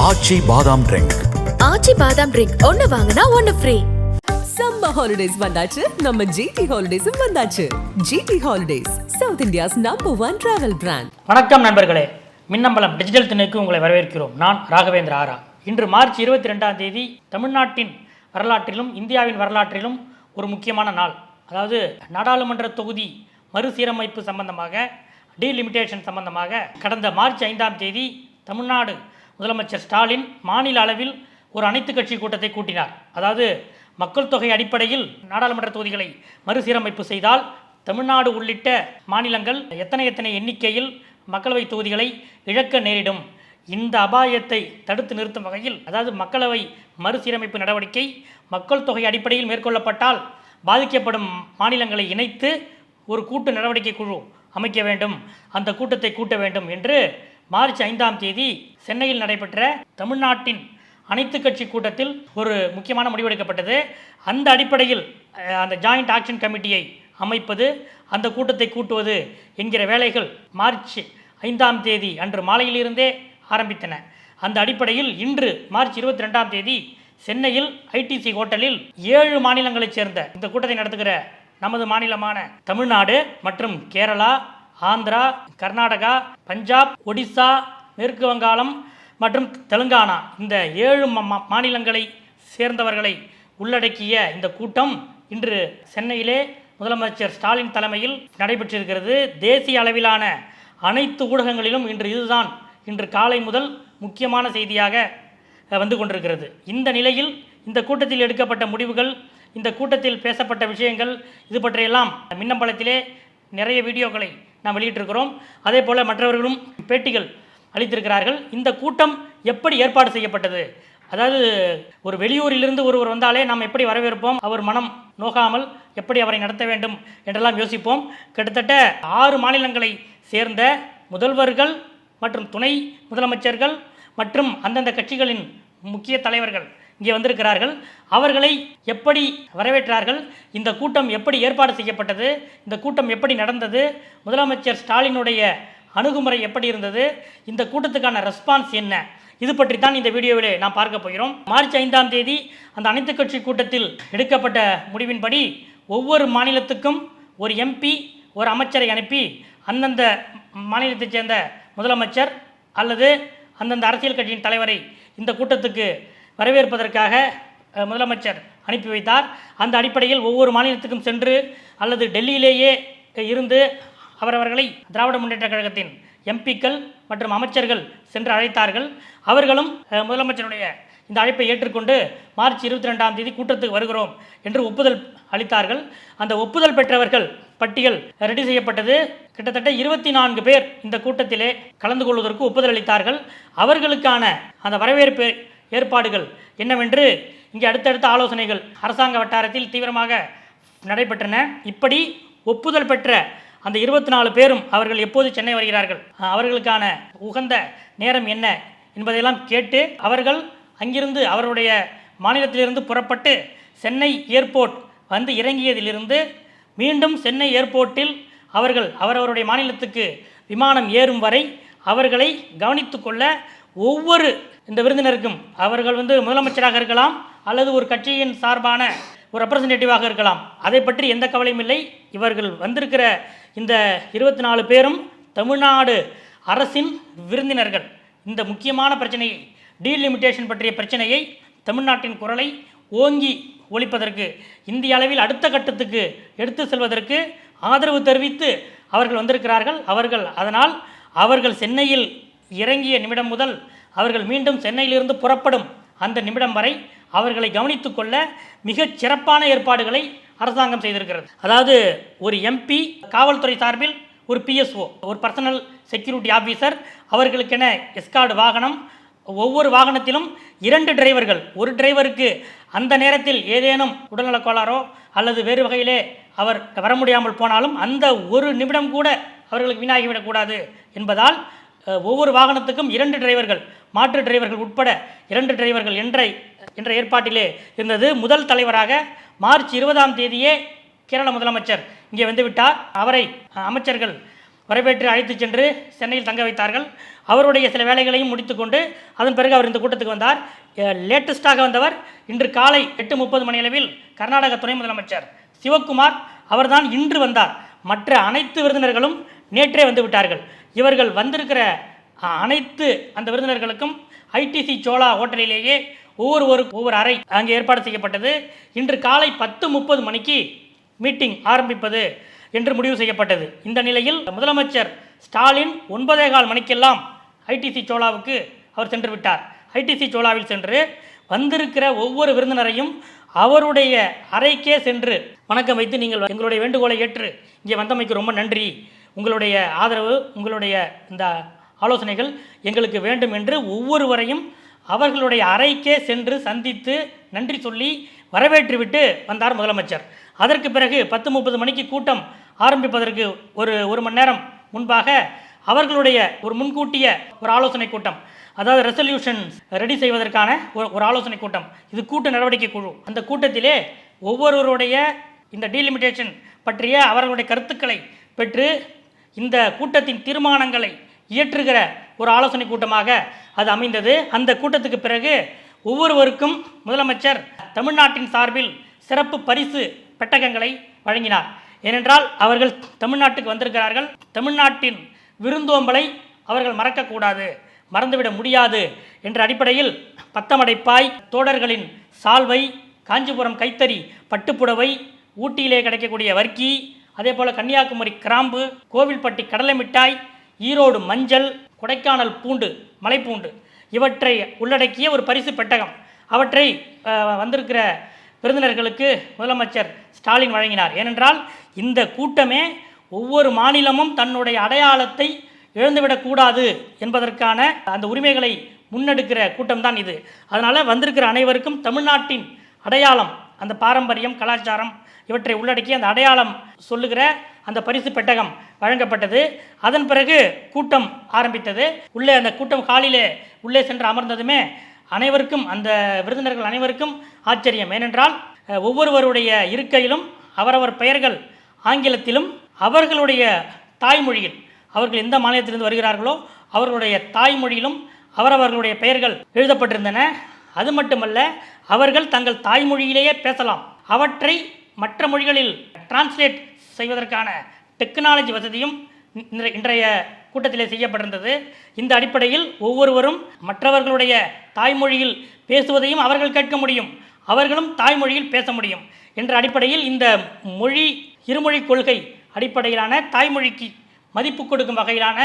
ஆச்சி பாதாம் ட்ரிங்க் ஆச்சி பாதாம் ட்ரிங்க் ஒன்னு வாங்கினா ஒன்னு ஃப்ரீ சம்மர் ஹாலிடேஸ் வந்தாச்சு. நம்ம ஜிடி ஹாலிடேஸும் வந்தாச்சு. GT holidays south India's number one travel brand வணக்கம் நண்பர்களே. மின்னம்பலம் டிஜிட்டல் திணைக்கு உங்களை வரவேற்கிறோம். நான் ராகவேந்திர ஆரா. இன்று மார்ச் இருபத்தி ரெண்டாம் தேதி தமிழ்நாட்டின் வரலாற்றிலும் இந்தியாவின் வரலாற்றிலும் ஒரு முக்கியமான நாள். அதாவது நாடாளுமன்ற தொகுதி மறுசீரமைப்பு சம்பந்தமாக டீலிமிட்டேஷன் சம்பந்தமாக கடந்த மார்ச் ஐந்தாம் தேதி தமிழ்நாடு முதலமைச்சர் ஸ்டாலின் மாநில அளவில் ஒரு அனைத்து கட்சி கூட்டத்தை கூட்டினார். அதாவது மக்கள் தொகை அடிப்படையில் நாடாளுமன்ற தொகுதிகளை மறுசீரமைப்பு செய்தால் தமிழ்நாடு உள்ளிட்ட மாநிலங்கள் எத்தனை எத்தனை எண்ணிக்கையில் மக்களவை தொகுதிகளை இழக்க நேரிடும். இந்த அபாயத்தை தடுத்து நிறுத்தும் வகையில் அதாவது மக்களவை மறுசீரமைப்பு நடவடிக்கை மக்கள் தொகை அடிப்படையில் மேற்கொள்ளப்பட்டால் பாதிக்கப்படும் மாநிலங்களை இணைத்து ஒரு கூட்டு நடவடிக்கை குழு அமைக்க வேண்டும். அந்த கூட்டத்தை கூட்ட வேண்டும் என்று மார்ச் ஐந்தாம் தேதி சென்னையில் நடைபெற்ற தமிழ்நாட்டின் அனைத்து கட்சி கூட்டத்தில் ஒரு முக்கியமான முடிவெடுக்கப்பட்டது அந்த அடிப்படையில் அந்த ஜாயிண்ட் ஆக்ஷன் கமிட்டியை அமைப்பது அந்த கூட்டத்தை கூட்டுவது என்கிற வேலைகள் மார்ச் ஐந்தாம் தேதி அன்று மாலையிலிருந்தே ஆரம்பித்தன. அந்த அடிப்படையில் இன்று மார்ச் இருபத்தி ரெண்டாம் தேதி சென்னையில் ஐடிசி ஹோட்டலில் ஏழு மாநிலங்களைச் சேர்ந்த இந்த கூட்டத்தை நடத்துகிற நமது மாநிலமான தமிழ்நாடு மற்றும் கேரளா ஆந்திரா கர்நாடகா பஞ்சாப் ஒடிசா மேற்கு வங்காளம் மற்றும் தெலுங்கானா. இந்த ஏழு மாநிலங்களை சேர்ந்தவர்களை உள்ளடக்கிய இந்த கூட்டம் இன்று சென்னையிலே முதலமைச்சர் ஸ்டாலின் தலைமையில் நடைபெற்றிருக்கிறது. தேசிய அளவிலான அனைத்து ஊடகங்களிலும் இன்று இதுதான் இன்று காலை முதல் முக்கியமான செய்தியாக வந்து கொண்டிருக்கிறது. இந்த நிலையில் இந்த கூட்டத்தில் எடுக்கப்பட்ட முடிவுகள் இந்த கூட்டத்தில் பேசப்பட்ட விஷயங்கள் இது பற்றியெல்லாம் மின்னம்பலத்திலே நிறைய வீடியோக்களை நாம் வெளியிட்டிருக்கிறோம். அதே போல் மற்றவர்களும் பேட்டிகள் அளித்திருக்கிறார்கள். இந்த கூட்டம் எப்படி ஏற்பாடு செய்யப்பட்டது? அதாவது ஒரு வெளியூரிலிருந்து ஒருவர் வந்தாலே நாம் எப்படி வரவேற்போம்? அவர் மனம் நோகாமல் எப்படி அவரை நடத்த வேண்டும் என்றெல்லாம் யோசிப்போம். கிட்டத்தட்ட ஆறு மாநிலங்களை சேர்ந்த முதல்வர்கள் மற்றும் துணை முதலமைச்சர்கள் மற்றும் அந்தந்த கட்சிகளின் முக்கிய தலைவர்கள் இங்கே வந்திருக்கிறார்கள். அவர்களை எப்படி வரவேற்றார்கள்? இந்த கூட்டம் எப்படி ஏற்பாடு செய்யப்பட்டது? இந்த கூட்டம் எப்படி நடந்தது? முதலமைச்சர் ஸ்டாலினுடைய அணுகுமுறை எப்படி இருந்தது? இந்த கூட்டத்துக்கான ரெஸ்பான்ஸ் என்ன? இது பற்றி தான் இந்த வீடியோவில் நாம் பார்க்க போகிறோம். மார்ச் ஐந்தாம் தேதி அந்த அனைத்து கட்சி கூட்டத்தில் எடுக்கப்பட்ட முடிவின்படி ஒவ்வொரு மாநிலத்துக்கும் ஒரு எம்பி ஒரு அமைச்சரை அனுப்பி அந்தந்த மாநிலத்தைச் சேர்ந்த முதலமைச்சர் அல்லது அந்தந்த அரசியல் கட்சியின் தலைவரை இந்த கூட்டத்துக்கு வரவேற்பதற்காக முதலமைச்சர் அனுப்பி வைத்தார். அந்த அடிப்படையில் ஒவ்வொரு மாநிலத்துக்கும் சென்று அல்லது டெல்லியிலேயே இருந்து அவரவர்களை திராவிட முன்னேற்ற கழகத்தின் எம்பிக்கள் மற்றும் அமைச்சர்கள் சென்று அழைத்தார்கள். அவர்களும் முதலமைச்சருடைய இந்த அழைப்பை ஏற்றுக்கொண்டு மார்ச் இருபத்தி ரெண்டாம் தேதி கூட்டத்துக்கு வருகிறோம் என்று ஒப்புதல் அளித்தார்கள். அந்த ஒப்புதல் பெற்றவர்கள் பட்டியல் ரெடி செய்யப்பட்டது. கிட்டத்தட்ட இருபத்தி நான்கு பேர் இந்த கூட்டத்திலே கலந்து கொள்வதற்கு ஒப்புதல் அளித்தார்கள். அவர்களுக்கான அந்த வரவேற்பு ஏற்பாடுகள் என்னவென்று இங்கே அடுத்தடுத்த ஆலோசனைகள் அரசாங்க வட்டாரத்தில் தீவிரமாக நடைபெற்றன. இப்படி ஒப்புதல் பெற்ற அந்த இருபத்தி நாலு பேரும் அவர்கள் எப்போது சென்னை வருகிறார்கள்? அவர்களுக்கான உகந்த நேரம் என்ன என்பதையெல்லாம் கேட்டு அவர்கள் அங்கிருந்து அவருடைய மாநிலத்திலிருந்து புறப்பட்டு சென்னை ஏர்போர்ட் வந்து இறங்கியதிலிருந்து மீண்டும் சென்னை ஏர்போர்ட்டில் அவர்கள் அவரவருடைய மாநிலத்துக்கு விமானம் ஏறும் வரை அவர்களை கவனித்து கொள்ள ஒவ்வொரு இந்த விருந்தினருக்கும் அவர்கள் வந்து முதலமைச்சராக இருக்கலாம் அல்லது ஒரு கட்சியின் சார்பான ஒரு ரெப்ரசன்டேட்டிவாக இருக்கலாம். அதை பற்றி எந்த கவலையும் இல்லை. இவர்கள் வந்திருக்கிற இந்த இருபத்தி நாலு பேரும் தமிழ்நாடு அரசின் விருந்தினர்கள். இந்த முக்கியமான பிரச்சனையை டீலிமிட்டேஷன் பற்றிய பிரச்சனையை தமிழ்நாட்டின் குரலை ஓங்கி ஒழிப்பதற்கு இந்திய அளவில் அடுத்த கட்டத்துக்கு எடுத்து செல்வதற்கு ஆதரவு தெரிவித்து அவர்கள் வந்திருக்கிறார்கள். அவர்கள் அதனால் அவர்கள் சென்னையில் இறங்கிய நிமிடம் முதல் அவர்கள் மீண்டும் சென்னையிலிருந்து புறப்படும் அந்த நிமிடம் வரை அவர்களை கவனித்துக் கொள்ள மிகச் சிறப்பான ஏற்பாடுகளை அரசாங்கம் செய்திருக்கிறது. அதாவது ஒரு எம்பி காவல்துறை சார்பில் ஒரு பிஎஸ்ஓ ஒரு பர்சனல் செக்யூரிட்டி ஆஃபீஸர் அவர்களுக்கென எஸ்கார்டு வாகனம் ஒவ்வொரு வாகனத்திலும் இரண்டு டிரைவர்கள் ஒரு டிரைவருக்கு அந்த நேரத்தில் ஏதேனும் உடல்நலக் கோளாறோ அல்லது வேறு வகையிலே அவர் வர முடியாமல் போனாலும் அந்த ஒரு நிமிடம் கூட அவர்களுக்கு வீணாகிவிடக்கூடாது என்பதால் ஒவ்வொரு வாகனத்துக்கும் இரண்டு டிரைவர்கள் மாற்று டிரைவர்கள் உட்பட இரண்டு டிரைவர்கள் என்ற என்ற ஏற்பாட்டிலே இருந்தது. முதல் தலைவராக மார்ச் இருபதாம் தேதியே கேரள முதலமைச்சர் இங்கே வந்துவிட்டார். அவரை அமைச்சர்கள் வரவேற்று அழைத்துச் சென்று சென்னையில் தங்க வைத்தார்கள். அவருடைய சில வேலைகளையும் முடித்துக்கொண்டு அதன் பிறகு அவர் இந்த கூட்டத்துக்கு வந்தார். லேட்டஸ்டாக வந்தவர் இன்று காலை எட்டு முப்பது மணியளவில் கர்நாடக துணை முதலமைச்சர் சிவக்குமார். அவர்தான் இன்று வந்தார். மற்ற அனைத்து விருந்தினர்களும் நேற்றே வந்து விட்டார்கள். இவர்கள் வந்திருக்கிற அனைத்து அந்த விருந்தினர்களுக்கும் ஐடிசி சோலா ஹோட்டலிலேயே ஒரு ஒவ்வொரு அறை அங்கே ஏற்பாடு செய்யப்பட்டது. இன்று காலை பத்து முப்பது மணிக்கு மீட்டிங் ஆரம்பிப்பது என்று முடிவு செய்யப்பட்டது. இந்த நிலையில் முதலமைச்சர் ஸ்டாலின் ஒன்பதே கால் மணிக்கெல்லாம் ஐடிசி சோலாவுக்கு அவர் சென்று விட்டார். ஐடிசி சோலாவில் சென்று வந்திருக்கிற ஒவ்வொரு விருந்தினரையும் அவருடைய அறைக்கே சென்று வணக்கம் வைத்து நீங்கள் எங்களுடைய வேண்டுகோளை ஏற்று இங்கே வந்தமைக்கு ரொம்ப நன்றி. உங்களுடைய ஆதரவு உங்களுடைய இந்த ஆலோசனைகள் எங்களுக்கு வேண்டும் என்று ஒவ்வொருவரையும் அவர்களுடைய அறைக்கே சென்று சந்தித்து நன்றி சொல்லி வரவேற்றுவிட்டு வந்தார் முதலமைச்சர். அதற்கு பிறகு பத்து முப்பது மணிக்கு கூட்டம் ஆரம்பிப்பதற்கு ஒரு ஒரு மணி நேரம் முன்பாக அவர்களுடைய ஒரு முன்கூட்டிய ஒரு ஆலோசனை கூட்டம் அதாவது ரெசல்யூஷன்ஸ் ரெடி செய்வதற்கான ஒரு ஒரு ஆலோசனை கூட்டம். இது கூட்டு நடவடிக்கை குழு. அந்த கூட்டத்திலே ஒவ்வொருவருடைய இந்த டீலிமிட்டேஷன் பற்றிய அவர்களுடைய கருத்துக்களை பெற்று இந்த கூட்டத்தின் தீர்மானங்களை இயற்றுகிற ஒரு ஆலோசனை கூட்டமாக அது அமைந்தது. அந்த கூட்டத்துக்கு பிறகு ஒவ்வொருவருக்கும் முதலமைச்சர் தமிழ்நாட்டின் சார்பில் சிறப்பு பரிசு பெட்டகங்களை வழங்கினார். ஏனென்றால் அவர்கள் தமிழ்நாட்டுக்கு வந்திருக்கிறார்கள். தமிழ்நாட்டின் விருந்தோம்பலை அவர்கள் மறக்கக்கூடாது மறந்துவிட முடியாது என்ற அடிப்படையில் பத்தமடைப்பாய் தோடர்களின் சால்வை காஞ்சிபுரம் கைத்தறி பட்டுப்புடவை ஊட்டியிலே கிடைக்கக்கூடிய வர்க்கி அதே போல் கன்னியாகுமரி கிராம்பு கோவில்பட்டி கடலை மிட்டாய் ஈரோடு மஞ்சள் கொடைக்கானல் பூண்டு மலைப்பூண்டு இவற்றை உள்ளடக்கிய ஒரு பரிசு பெட்டகம். அவற்றை வந்திருக்கிற விருந்தினர்களுக்கு முதலமைச்சர் ஸ்டாலின் வழங்கினார். ஏனென்றால் இந்த கூட்டமே ஒவ்வொரு மாநிலமும் தன்னுடைய அடையாளத்தை இழந்துவிடக்கூடாது என்பதற்கான அந்த உரிமைகளை முன்னெடுக்கிற கூட்டம்தான் இது. அதனால் வந்திருக்கிற அனைவருக்கும் தமிழ்நாட்டின் அடையாளம் அந்த பாரம்பரியம் கலாச்சாரம் இவற்றை உள்ளடக்கி அந்த அடையாளம் சொல்லுகிற அந்த பரிசு பெட்டகம் வழங்கப்பட்டது. அதன் பிறகு கூட்டம் ஆரம்பித்தது. உள்ளே அந்த கூட்டம் ஹாலிலே உள்ளே சென்று அமர்ந்ததுமே அனைவருக்கும் அந்த விருந்தினர்கள் அனைவருக்கும் ஆச்சரியம். ஏனென்றால் ஒவ்வொருவருடைய இருக்கையிலும் அவரவர் பெயர்கள் ஆங்கிலத்திலும் அவர்களுடைய தாய்மொழியில் அவர்கள் எந்த மாநிலத்திலிருந்து வருகிறார்களோ அவர்களுடைய தாய்மொழியிலும் அவரவர்களுடைய பெயர்கள் எழுதப்பட்டிருந்தன. அது மட்டுமல்ல அவர்கள் தங்கள் தாய்மொழியிலேயே பேசலாம். அவற்றை மற்ற மொழிகளில் டிரான்ஸ்லேட் செய்வதற்கான டெக்னாலஜி வசதியும் இன்றைய கூட்டத்திலே செய்யப்பட்டிருந்தது. இந்த அடிப்படையில் ஒவ்வொருவரும் மற்றவர்களுடைய தாய்மொழியில் பேசுவதையும் அவர்கள் கேட்க முடியும். அவர்களும் தாய்மொழியில் பேச முடியும். என்ற அடிப்படையில் இந்த மொழி இருமொழி கொள்கை அடிப்படையிலான தாய்மொழிக்கு மதிப்பு கொடுக்கும் வகையிலான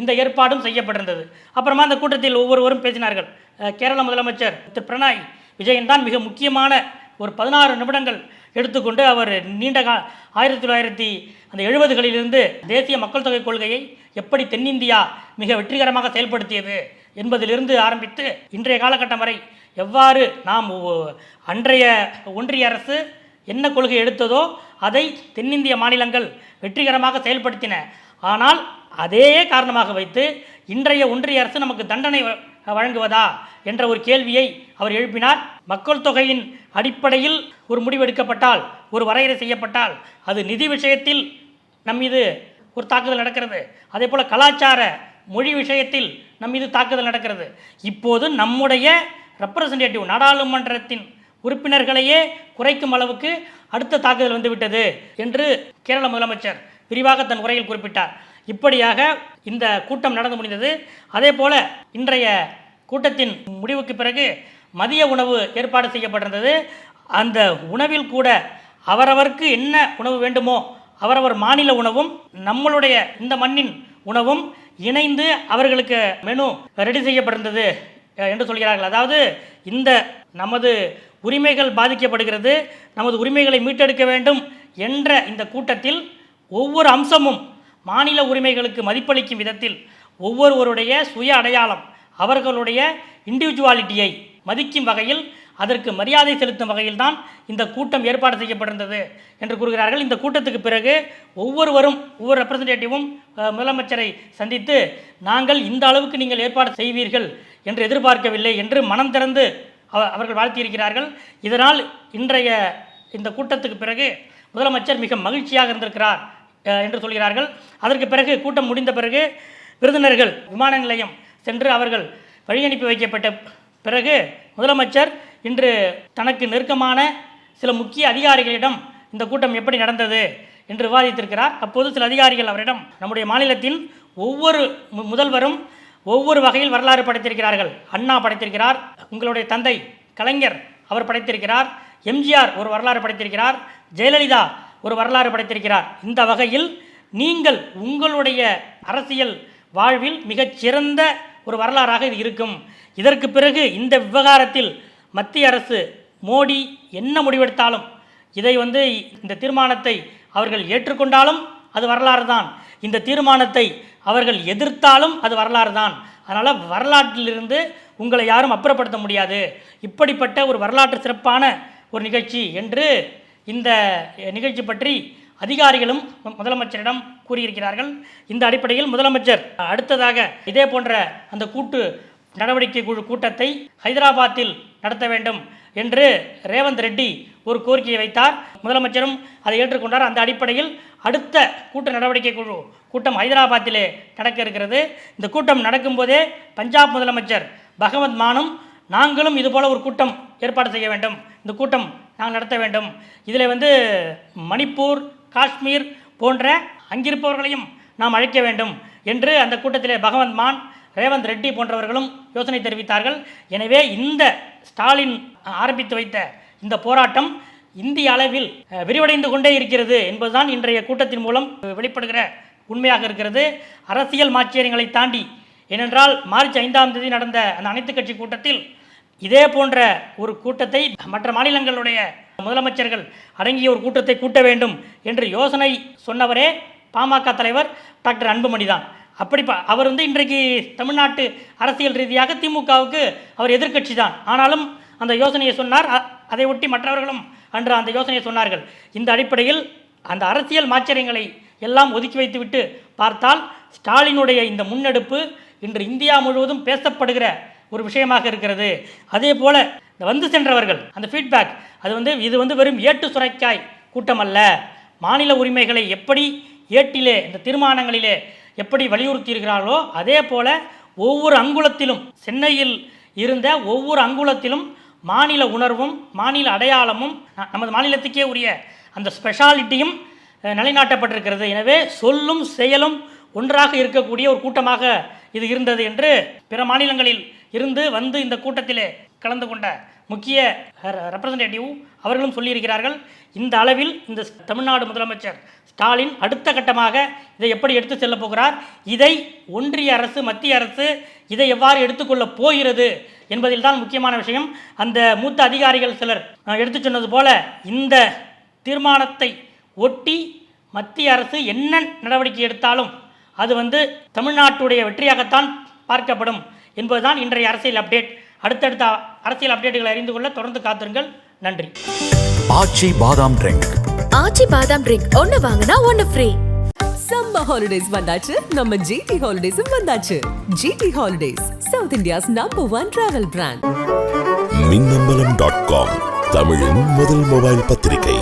இந்த ஏற்பாடும் செய்யப்பட்டிருந்தது. அப்புறமா அந்த கூட்டத்தில் ஒவ்வொருவரும் பேசினார்கள். கேரள முதலமைச்சர் திரு பிரணாய் விஜயன் தான் மிக முக்கியமான ஒரு பதினாறு நிமிடங்கள் எடுத்துக்கொண்டு அவர் நீண்ட கா ஆயிரத்தி தொள்ளாயிரத்தி அந்த எழுபதுகளிலிருந்து தேசிய மக்கள் தொகை கொள்கையை எப்படி தென்னிந்தியா மிக வெற்றிகரமாக செயல்படுத்தியது என்பதிலிருந்து ஆரம்பித்து இன்றைய காலகட்டம் வரை எவ்வாறு நாம் அன்றைய ஒன்றிய அரசு என்ன கொள்கை எடுத்ததோ அதை தென்னிந்திய மாநிலங்கள் வெற்றிகரமாக செயல்படுத்தின. ஆனால் அதே காரணமாக வைத்து இன்றைய ஒன்றிய அரசு நமக்கு தண்டனை வழங்குவதா என்ற ஒரு கேள்வியை அவர் எழுப்பினார். மக்கள் தொகையின் அடிப்படையில் ஒரு முடிவு எடுக்கப்பட்டால் ஒரு வரையறை செய்யப்பட்டால் அது நிதி விஷயத்தில் நம் மீது ஒரு தாக்குதல் நடக்கிறது. அதே போல் கலாச்சார மொழி விஷயத்தில் நம் மீது தாக்குதல் நடக்கிறது. இப்போது நம்முடைய ரெப்ரசன்டேட்டிவ் நாடாளுமன்றத்தின் உறுப்பினர்களையே குறைக்கும் அளவுக்கு அடுத்த தாக்குதல் வந்துவிட்டது என்று கேரள முதலமைச்சர் விரிவாக தன் உரையில் குறிப்பிட்டார். இப்படியாக இந்த கூட்டம் நடந்து முடிந்தது. அதே போல இன்றைய கூட்டத்தின் முடிவுக்கு பிறகு மதிய உணவு ஏற்பாடு செய்யப்பட்டிருந்தது. அந்த உணவில் கூட அவரவருக்கு என்ன உணவு வேண்டுமோ அவரவர் மாநில உணவும் நம்மளுடைய இந்த மண்ணின் உணவும் இணைந்து அவர்களுக்கு மெனு ரெடி செய்யப்பட்டிருந்தது என்று சொல்கிறார்கள். அதாவது இந்த நமது உரிமைகள் பாதிக்கப்படுகிறது நமது உரிமைகளை மீட்டெடுக்க வேண்டும் என்ற இந்த கூட்டத்தில் ஒவ்வொரு அம்சமும் மாநில உரிமைகளுக்கு மதிப்பளிக்கும் விதத்தில் ஒவ்வொருவருடைய சுய அடையாளம் அவர்களுடைய இண்டிவிஜுவாலிட்டியை மதிக்கும் வகையில் அதற்கு மரியாதை செலுத்தும் வகையில் தான் இந்த கூட்டம் ஏற்பாடு செய்யப்பட்டிருந்தது என்று கூறுகிறார்கள். இந்த கூட்டத்துக்கு பிறகு ஒவ்வொருவரும் ஒவ்வொரு ரெப்ரசன்டேட்டிவும் முதலமைச்சரை சந்தித்து நாங்கள் இந்த அளவுக்கு நீங்கள் ஏற்பாடு செய்வீர்கள் என்று எதிர்பார்க்கவில்லை என்று மனம் திறந்து அவ- அவர்கள் வாழ்த்தியிருக்கிறார்கள். இதனால் இன்றைய இந்த கூட்டத்துக்கு பிறகு முதலமைச்சர் மிக மகிழ்ச்சியாக இருந்திருக்கிறார். என்று சொல்கிறார்கள். அதற்கு பிறகு கூட்டம் முடிந்த பிறகு விருந்தினர்கள் விமான நிலையம் சென்று அவர்கள் வழி அனுப்பி வைக்கப்பட்ட பிறகு முதலமைச்சர் இன்று தனக்கு நெருக்கமான சில முக்கிய அதிகாரிகளிடம் இந்த கூட்டம் எப்படி நடந்தது என்று விவாதித்திருக்கிறார். அப்போது சில அதிகாரிகள் அவரிடம் நம்முடைய மாநிலத்தின் ஒவ்வொரு மு- முதல்வரும் ஒவ்வொரு வகையில் வரலாறு படைத்திருக்கிறார்கள். அண்ணா படைத்திருக்கிறார் உங்களுடைய தந்தை கலைஞர் அவர் படைத்திருக்கிறார் எம்ஜிஆர் ஒரு வரலாறு படைத்திருக்கிறார் ஜெயலலிதா ஒரு வரலாறு படைத்திருக்கிறார். இந்த வகையில் நீங்கள் உங்களுடைய அரசியல் வாழ்வில் மிகச்சிறந்த ஒரு வரலாறாக இது இருக்கும். இதற்கு பிறகு இந்த விவகாரத்தில் மத்திய அரசு மோடி என்ன முடிவெடுத்தாலும் இதை வந்து இந்த தீர்மானத்தை அவர்கள் ஏற்றுக்கொண்டாலும் அது வரலாறு தான் இந்த தீர்மானத்தை அவர்கள் எதிர்த்தாலும் அது வரலாறு தான் அதனால் வரலாற்றிலிருந்து உங்களை யாரும் அப்புறப்படுத்த முடியாது. இப்படிப்பட்ட ஒரு வரலாற்று சிறப்பான ஒரு நிகழ்ச்சி என்று இந்த நிகழ்ச்சி பற்றி அதிகாரிகளும் மு- முதலமைச்சரிடம் கூறியிருக்கிறார்கள். இந்த அடிப்படையில் முதலமைச்சர் அடுத்ததாக இதே போன்ற அந்த கூட்டு நடவடிக்கை குழு கூட்டத்தை ஹைதராபாத்தில் நடத்த வேண்டும் என்று ரேவந்த் ரெட்டி ஒரு கோரிக்கையை வைத்தார். முதலமைச்சரும் அதை ஏற்றுக்கொண்டார். அந்த அடிப்படையில் அடுத்த கூட்டு நடவடிக்கை குழு கூட்டம் ஹைதராபாத்திலே நடக்க இருக்கிறது. இந்த கூட்டம் நடக்கும்போதே பஞ்சாப் முதலமைச்சர் பகவத் மானும் நாங்களும் இதுபோல ஒரு கூட்டம் ஏற்பாடு செய்ய வேண்டும். இந்த கூட்டம் நாங்கள் நடத்த வேண்டும். இதில் வந்து மணிப்பூர் காஷ்மீர் போன்ற அங்கிருப்பவர்களையும் நாம் அழைக்க வேண்டும் என்று அந்த கூட்டத்திலே பகவந்த் மான் ரேவந்த் ரெட்டி போன்றவர்களும் யோசனை தெரிவித்தார்கள். எனவே இந்த ஸ்டாலின் ஆரம்பித்து வைத்த இந்த போராட்டம் இந்திய அளவில் விரிவடைந்து கொண்டே இருக்கிறது என்பதுதான் இன்றைய கூட்டத்தின் மூலம் வெளிப்படுகிற உண்மையாக இருக்கிறது. அரசியல் மாச்சரியங்களை தாண்டி ஏனென்றால் மார்ச் ஐந்தாம் தேதி நடந்த அந்த அனைத்து கட்சி கூட்டத்தில் இதே போன்ற ஒரு கூட்டத்தை மற்ற மாநிலங்களுடைய முதலமைச்சர்கள் அடங்கிய ஒரு கூட்டத்தை கூட்ட வேண்டும் என்று யோசனை சொன்னவரே பாமக தலைவர் டாக்டர் அன்புமணி தான். அப்படி அவர் வந்து இன்றைக்கு தமிழ்நாட்டு அரசியல் ரீதியாக திமுகவுக்கு அவர் எதிர்க்கட்சி தான். ஆனாலும் அந்த யோசனையை சொன்னார். அ- அதை ஒட்டி மற்றவர்களும் அன்று அந்த யோசனையை சொன்னார்கள். இந்த அடிப்படையில் அந்த அரசியல் மாச்சரியங்களை எல்லாம் ஒதுக்கி வைத்துவிட்டு பார்த்தால் ஸ்டாலினுடைய இந்த முன்னெடுப்பு இன்று இந்தியா முழுவதும் பேசப்படுகிற ஒரு விஷயமாக இருக்கிறது. அதே போல் இந்த வந்து சென்றவர்கள் அந்த ஃபீட்பேக் அது வந்து இது வந்து வெறும் ஏட்டு சுரைக்காய் கூட்டம் அல்ல. மாநில உரிமைகளை எப்படி ஏட்டிலே இந்த தீர்மானங்களிலே எப்படி வலியுறுத்தியிருக்கிறார்களோ அதே போல ஒவ்வொரு அங்குலத்திலும் சென்னையில் இருந்த ஒவ்வொரு அங்குலத்திலும் மாநில உணர்வும் மாநில அடையாளமும் நமது மாநிலத்துக்கே உரிய அந்த ஸ்பெஷாலிட்டியும் நிலைநாட்டப்பட்டிருக்கிறது. எனவே சொல்லும் செயலும் ஒன்றாக இருக்கக்கூடிய ஒரு கூட்டமாக இது இருந்தது என்று பிற மாநிலங்களில் இருந்து வந்து இந்த கூட்டத்திலே கலந்து கொண்ட முக்கிய ரெப்ரசன்டேட்டிவ் அவர்களும் சொல்லியிருக்கிறார்கள் இந்த அளவில் இந்த ஸ்- தமிழ்நாடு முதலமைச்சர் ஸ்டாலின் அடுத்த கட்டமாக இதை எப்படி எடுத்து செல்ல போகிறார் இதை ஒன்றிய அரசு மத்திய அரசு இதை எவ்வாறு எடுத்துக்கொள்ளப் போகிறது என்பதில் தான் முக்கியமான விஷயம். அந்த மூத்த அதிகாரிகள் சிலர் எடுத்து எடுத்துச் சொன்னது போல இந்த தீர்மானத்தை ஒட்டி மத்திய அரசு என்ன நடவடிக்கை எடுத்தாலும் அது வந்து தமிழ்நாட்டுடைய வெற்றியாகத்தான் பார்க்கப்படும். என்பதுதான் இன்றைய அரசியல் அப்டேட் அடுத்தடுத்த அரசியல் அப்டேட்டுகளை அறிந்து கொள்ள தொடர்ந்து காத்திருங்கள். நன்றி. ஆச்சி பாதாம் ட்ரிங்க் ஆச்சி பாதாம் ட்ரிங்க் ஒன்னு வாங்கினா ஒன்னு ஃப்ரீ சம்மர் ஹாலிடேஸ் வந்தாச்சு. நம்ம ஜிடி ஹாலிடேஸும் வந்தாச்சு. GT holidays south India's number one travel brand Minnambalam dot com தமிழின் முதல் மொபைல் பத்திரிகை.